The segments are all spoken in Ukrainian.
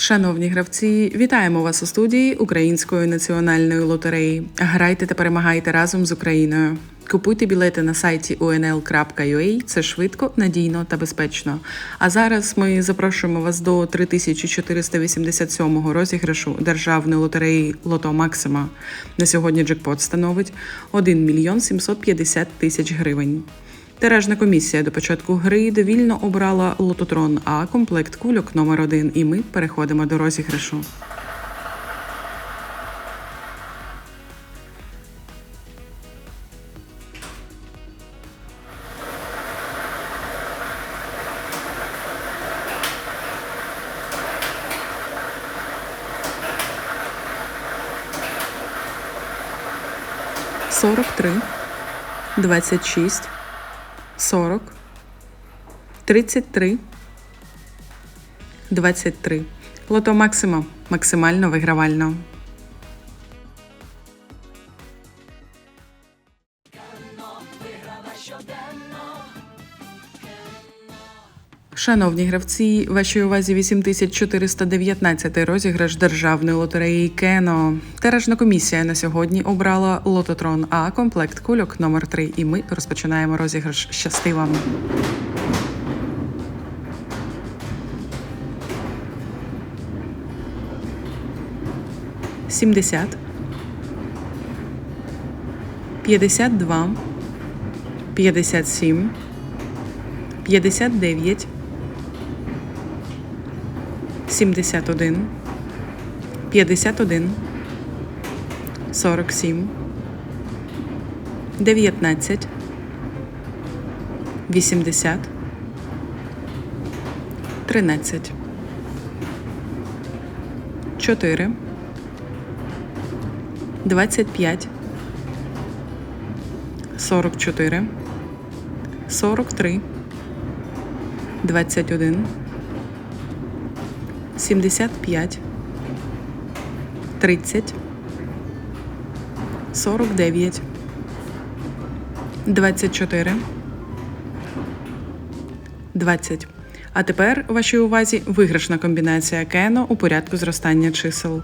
Шановні гравці, вітаємо вас у студії Української національної лотереї. Грайте та перемагайте разом з Україною. Купуйте білети на сайті unl.ua. Це швидко, надійно та безпечно. А зараз ми запрошуємо вас до 3487 розіграшу державної лотереї Лото Максима. На сьогодні джекпот становить 1 мільйон 750 тисяч гривень. Тиражна комісія до початку гри довільно обрала лототрон А комплект кульок номер 1 і ми переходимо до розіграшу. Сорок три, двадцять шість, сорок, тридцять три, двадцять три. Лото Максима максимально вигравально. Шановні гравці, вашій увазі 8419 розіграш державної лотереї Кено. Тиражна комісія на сьогодні обрала лототрон А комплект кульок номер 3 І ми розпочинаємо розіграш. Щасти вам! Сімдесят. П'ятдесят два. П'ятдесят сім. П'ятдесят дев'ять. 71, 51, 47, 19, 80, 13, 4, 25, 44, 43, 21, 75, 30, 49, 24, 20. А тепер вашій увазі виграшна комбінація кено у порядку зростання чисел.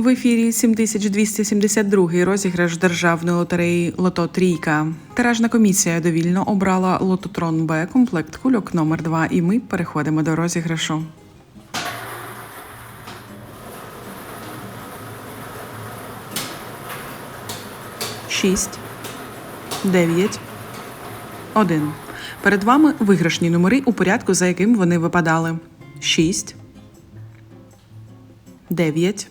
В ефірі 7272 розіграш державної лотереї Лото Трійка. Тиражна комісія довільно обрала лототрон Б комплект кульок номер 2 і ми переходимо до розіграшу. Шість, дев'ять, один. Перед вами виграшні номери у порядку, за яким вони випадали. Шість, дев'ять.